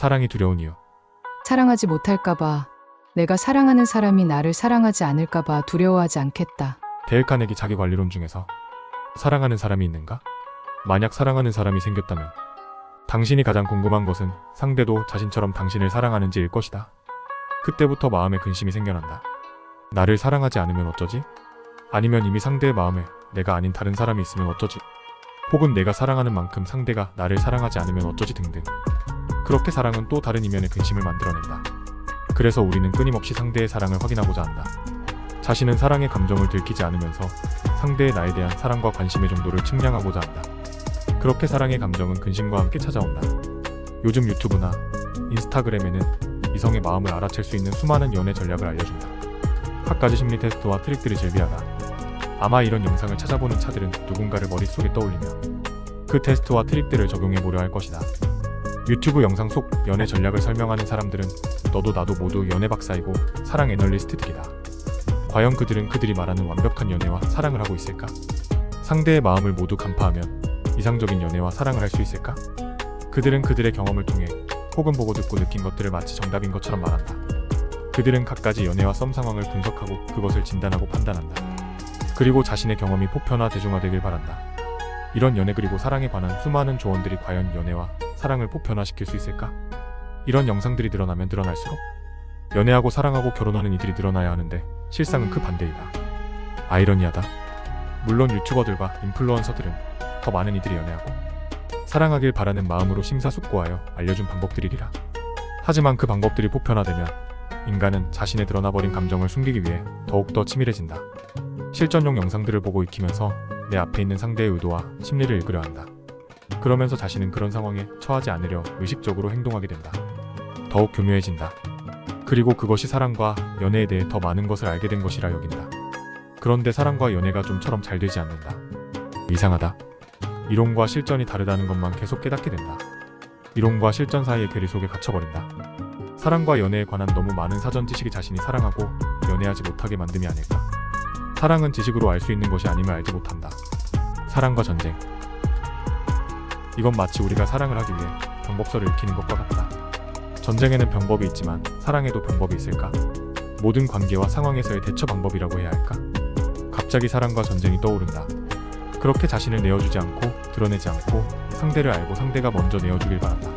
사랑이 두려운 이유. 사랑하지 못할까봐, 내가 사랑하는 사람이 나를 사랑하지 않을까봐 두려워하지 않겠다. 데일 카네기 자기 관리론 중에서 사랑하는 사람이 있는가? 만약 사랑하는 사람이 생겼다면 당신이 가장 궁금한 것은 상대도 자신처럼 당신을 사랑하는지일 것이다. 그때부터 마음에 근심이 생겨난다. 나를 사랑하지 않으면 어쩌지? 아니면 이미 상대의 마음에 내가 아닌 다른 사람이 있으면 어쩌지? 혹은 내가 사랑하는 만큼 상대가 나를 사랑하지 않으면 어쩌지 등등. 그렇게 사랑은 또 다른 이면의 근심을 만들어낸다. 그래서 우리는 끊임없이 상대의 사랑을 확인하고자 한다. 자신은 사랑의 감정을 들키지 않으면서 상대의 나에 대한 사랑과 관심의 정도를 측량하고자 한다. 그렇게 사랑의 감정은 근심과 함께 찾아온다. 요즘 유튜브나 인스타그램에는 이성의 마음을 알아챌 수 있는 수많은 연애 전략을 알려준다. 갖가지 심리 테스트와 트릭들이 즐비하다. 아마 이런 영상을 찾아보는 차들은 누군가를 머릿속에 떠올리며 그 테스트와 트릭들을 적용해 보려 할 것이다. 유튜브 영상 속 연애 전략을 설명하는 사람들은 너도 나도 모두 연애 박사이고 사랑 애널리스트들이다. 과연 그들은 그들이 말하는 완벽한 연애와 사랑을 하고 있을까? 상대의 마음을 모두 간파하면 이상적인 연애와 사랑을 할 수 있을까? 그들은 그들의 경험을 통해 혹은 보고 듣고 느낀 것들을 마치 정답인 것처럼 말한다. 그들은 갖가지 연애와 썸 상황을 분석하고 그것을 진단하고 판단한다. 그리고 자신의 경험이 보편화 대중화되길 바란다. 이런 연애 그리고 사랑에 관한 수많은 조언들이 과연 연애와 사랑을 보편화시킬 수 있을까? 이런 영상들이 늘어나면 늘어날수록 연애하고 사랑하고 결혼하는 이들이 늘어나야 하는데 실상은 그 반대이다. 아이러니하다. 물론 유튜버들과 인플루언서들은 더 많은 이들이 연애하고 사랑하길 바라는 마음으로 심사숙고하여 알려준 방법들이리라. 하지만 그 방법들이 보편화되면 인간은 자신의 드러나버린 감정을 숨기기 위해 더욱더 치밀해진다. 실전용 영상들을 보고 익히면서 내 앞에 있는 상대의 의도와 심리를 읽으려 한다. 그러면서 자신은 그런 상황에 처하지 않으려 의식적으로 행동하게 된다. 더욱 교묘해진다. 그리고 그것이 사랑과 연애에 대해 더 많은 것을 알게 된 것이라 여긴다. 그런데 사랑과 연애가 좀처럼 잘 되지 않는다. 이상하다. 이론과 실전이 다르다는 것만 계속 깨닫게 된다. 이론과 실전 사이의 괴리 속에 갇혀버린다. 사랑과 연애에 관한 너무 많은 사전 지식이 자신이 사랑하고 연애하지 못하게 만듦이 아닐까. 사랑은 지식으로 알 수 있는 것이 아니면 알지 못한다. 사랑과 전쟁. 이건 마치 우리가 사랑을 하기 위해 병법서를 읽히는 것과 같다. 전쟁에는 병법이 있지만 사랑에도 병법이 있을까? 모든 관계와 상황에서의 대처 방법이라고 해야 할까? 갑자기 사랑과 전쟁이 떠오른다. 그렇게 자신을 내어주지 않고 드러내지 않고 상대를 알고 상대가 먼저 내어주길 바란다.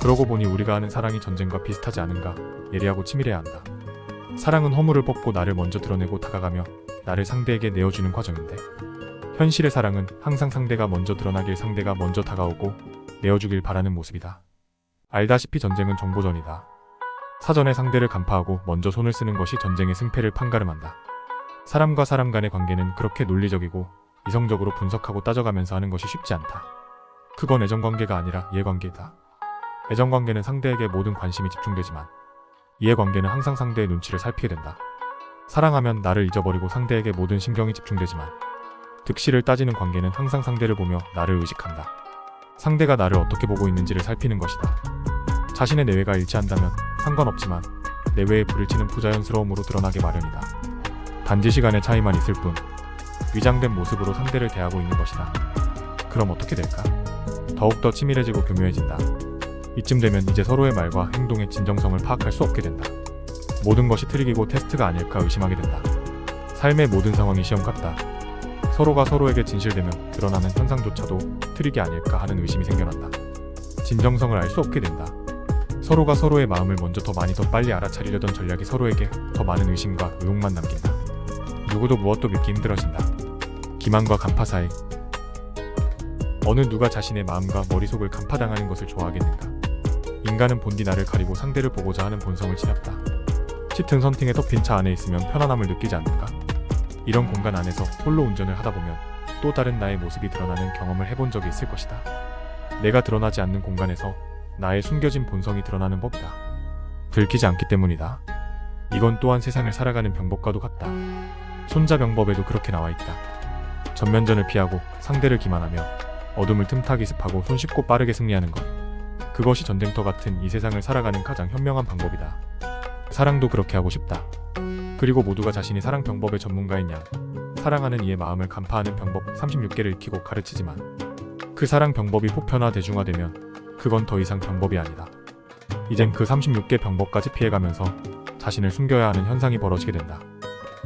그러고 보니 우리가 아는 사랑이 전쟁과 비슷하지 않은가 예리하고 치밀해야 한다. 사랑은 허물을 벗고 나를 먼저 드러내고 다가가며 나를 상대에게 내어주는 과정인데 현실의 사랑은 항상 상대가 먼저 드러나길 상대가 먼저 다가오고 내어주길 바라는 모습이다. 알다시피 전쟁은 정보전이다. 사전에 상대를 간파하고 먼저 손을 쓰는 것이 전쟁의 승패를 판가름한다. 사람과 사람 간의 관계는 그렇게 논리적이고 이성적으로 분석하고 따져가면서 하는 것이 쉽지 않다. 그건 애정관계가 아니라 이해관계이다. 애정관계는 상대에게 모든 관심이 집중되지만 이해관계는 항상 상대의 눈치를 살피게 된다. 사랑하면 나를 잊어버리고 상대에게 모든 신경이 집중되지만 득실을 따지는 관계는 항상 상대를 보며 나를 의식한다. 상대가 나를 어떻게 보고 있는지를 살피는 것이다. 자신의 내외가 일치한다면 상관없지만 내외에 불일치는 부자연스러움으로 드러나게 마련이다. 단지 시간의 차이만 있을 뿐 위장된 모습으로 상대를 대하고 있는 것이다. 그럼 어떻게 될까? 더욱더 치밀해지고 교묘해진다. 이쯤 되면 이제 서로의 말과 행동의 진정성을 파악할 수 없게 된다. 모든 것이 트릭이고 테스트가 아닐까 의심하게 된다. 삶의 모든 상황이 시험 같다. 서로가 서로에게 진실되면 드러나는 현상조차도 트릭이 아닐까 하는 의심이 생겨난다. 진정성을 알 수 없게 된다. 서로가 서로의 마음을 먼저 더 많이 더 빨리 알아차리려던 전략이 서로에게 더 많은 의심과 의혹만 남긴다. 누구도 무엇도 믿기 힘들어진다. 기만과 간파 사이. 어느 누가 자신의 마음과 머릿속을 간파당하는 것을 좋아하겠는가? 인간은 본디 나를 가리고 상대를 보고자 하는 본성을 지녔다. 짙은 선팅에 덮인 차 안에 있으면 편안함을 느끼지 않는가? 이런 공간 안에서 홀로 운전을 하다 보면 또 다른 나의 모습이 드러나는 경험을 해본 적이 있을 것이다. 내가 드러나지 않는 공간에서 나의 숨겨진 본성이 드러나는 법이다. 들키지 않기 때문이다. 이건 또한 세상을 살아가는 병법과도 같다. 손자 병법에도 그렇게 나와 있다. 전면전을 피하고 상대를 기만하며 어둠을 틈타 기 습하고 손쉽고 빠르게 승리하는 것. 그것이 전쟁터 같은 이 세상을 살아가는 가장 현명한 방법이다. 사랑도 그렇게 하고 싶다. 그리고 모두가 자신이 사랑 병법의 전문가인 양, 사랑하는 이의 마음을 간파하는 병법 36개를 익히고 가르치지만 그 사랑 병법이 보편화 대중화되면 그건 더 이상 병법이 아니다. 이젠 그 36개 병법까지 피해가면서 자신을 숨겨야 하는 현상이 벌어지게 된다.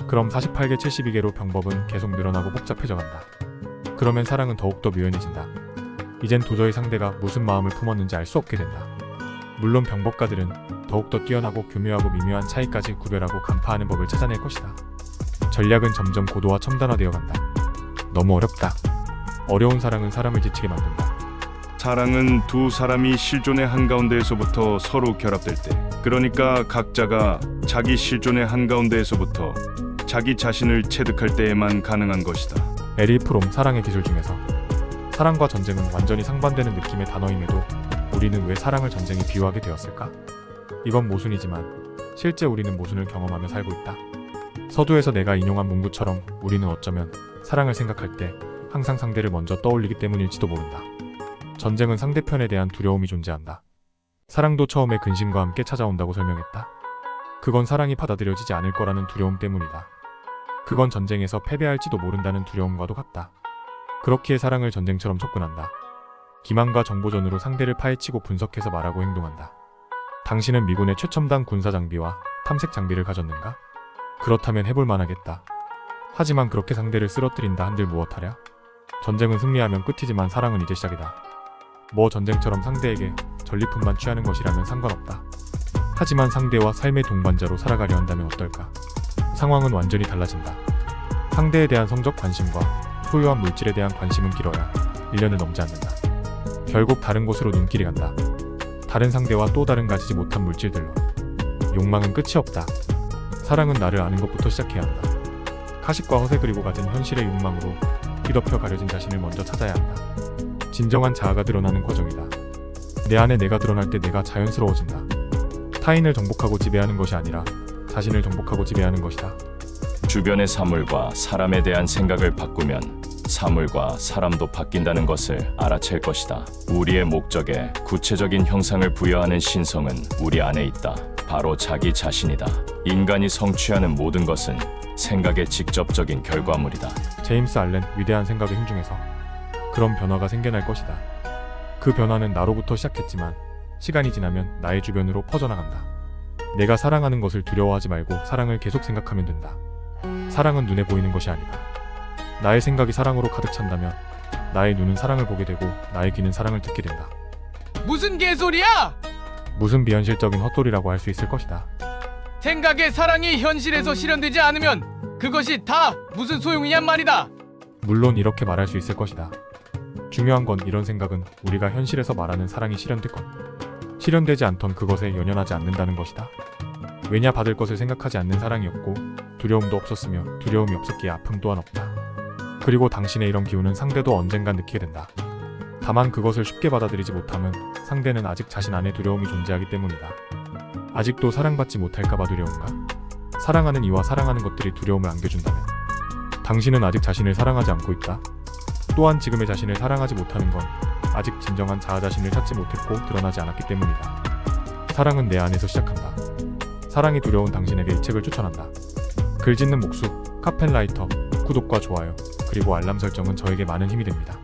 그럼 48개 72개로 병법은 계속 늘어나고 복잡해져 간다. 그러면 사랑은 더욱더 묘연해진다. 이젠 도저히 상대가 무슨 마음을 품었는지 알 수 없게 된다. 물론 병법가들은 더욱더 뛰어나고 교묘하고 미묘한 차이까지 구별하고 간파하는 법을 찾아낼 것이다. 전략은 점점 고도화 첨단화되어 간다. 너무 어렵다. 어려운 사랑은 사람을 지치게 만든다. 사랑은 두 사람이 실존의 한가운데에서부터 서로 결합될 때, 그러니까 각자가 자기 실존의 한가운데에서부터 자기 자신을 체득할 때에만 가능한 것이다. 에리 프롬 사랑의 기술 중에서 사랑과 전쟁은 완전히 상반되는 느낌의 단어임에도 우리는 왜 사랑을 전쟁에 비유하게 되었을까? 이건 모순이지만 실제 우리는 모순을 경험하며 살고 있다. 서두에서 내가 인용한 문구처럼 우리는 어쩌면 사랑을 생각할 때 항상 상대를 먼저 떠올리기 때문일지도 모른다. 전쟁은 상대편에 대한 두려움이 존재한다. 사랑도 처음에 근심과 함께 찾아온다고 설명했다. 그건 사랑이 받아들여지지 않을 거라는 두려움 때문이다. 그건 전쟁에서 패배할지도 모른다는 두려움과도 같다. 그렇기에 사랑을 전쟁처럼 접근한다. 기만과 정보전으로 상대를 파헤치고 분석해서 말하고 행동한다. 당신은 미군의 최첨단 군사 장비와 탐색 장비를 가졌는가? 그렇다면 해볼 만하겠다. 하지만 그렇게 상대를 쓰러뜨린다 한들 무엇하랴? 전쟁은 승리하면 끝이지만 사랑은 이제 시작이다. 뭐 전쟁처럼 상대에게 전리품만 취하는 것이라면 상관없다. 하지만 상대와 삶의 동반자로 살아가려 한다면 어떨까? 상황은 완전히 달라진다. 상대에 대한 성적 관심과 소유한 물질에 대한 관심은 길어야 1년을 넘지 않는다. 결국 다른 곳으로 눈길이 간다. 다른 상대와 또 다른 가지지 못한 물질들로. 욕망은 끝이 없다. 사랑은 나를 아는 것부터 시작해야 한다. 가식과 허세 그리고 같은 현실의 욕망으로 뒤덮여 가려진 자신을 먼저 찾아야 한다. 진정한 자아가 드러나는 과정이다. 내 안에 내가 드러날 때 내가 자연스러워진다. 타인을 정복하고 지배하는 것이 아니라 자신을 정복하고 지배하는 것이다. 주변의 사물과 사람에 대한 생각을 바꾸면 사물과 사람도 바뀐다는 것을 알아챌 것이다. 우리의 목적에 구체적인 형상을 부여하는 신성은 우리 안에 있다. 바로 자기 자신이다. 인간이 성취하는 모든 것은 생각의 직접적인 결과물이다. 제임스 알렌 위대한 생각의 힘 중에서 그런 변화가 생겨날 것이다. 그 변화는 나로부터 시작했지만 시간이 지나면 나의 주변으로 퍼져나간다. 내가 사랑하는 것을 두려워하지 말고 사랑을 계속 생각하면 된다. 사랑은 눈에 보이는 것이 아니다. 나의 생각이 사랑으로 가득 찬다면 나의 눈은 사랑을 보게 되고 나의 귀는 사랑을 듣게 된다. 무슨 개소리야? 무슨 비현실적인 헛소리라고 할 수 있을 것이다. 생각의 사랑이 현실에서 실현되지 않으면 그것이 다 무슨 소용이냔 말이다. 물론 이렇게 말할 수 있을 것이다. 중요한 건 이런 생각은 우리가 현실에서 말하는 사랑이 실현됐건 실현되지 않던 그것에 연연하지 않는다는 것이다. 왜냐 받을 것을 생각하지 않는 사랑이었고 두려움도 없었으며 두려움이 없었기에 아픔 또한 없다. 그리고 당신의 이런 기운은 상대도 언젠간 느끼게 된다. 다만 그것을 쉽게 받아들이지 못함은 상대는 아직 자신 안에 두려움이 존재하기 때문이다. 아직도 사랑받지 못할까봐 두려운가? 사랑하는 이와 사랑하는 것들이 두려움을 안겨준다면 당신은 아직 자신을 사랑하지 않고 있다. 또한 지금의 자신을 사랑하지 못하는 건 아직 진정한 자아 자신을 찾지 못했고 드러나지 않았기 때문이다. 사랑은 내 안에서 시작한다. 사랑이 두려운 당신에게 이 책을 추천한다. 글 짓는 목수, 카펜라이터, 구독과 좋아요, 그리고 알람 설정은 저에게 많은 힘이 됩니다.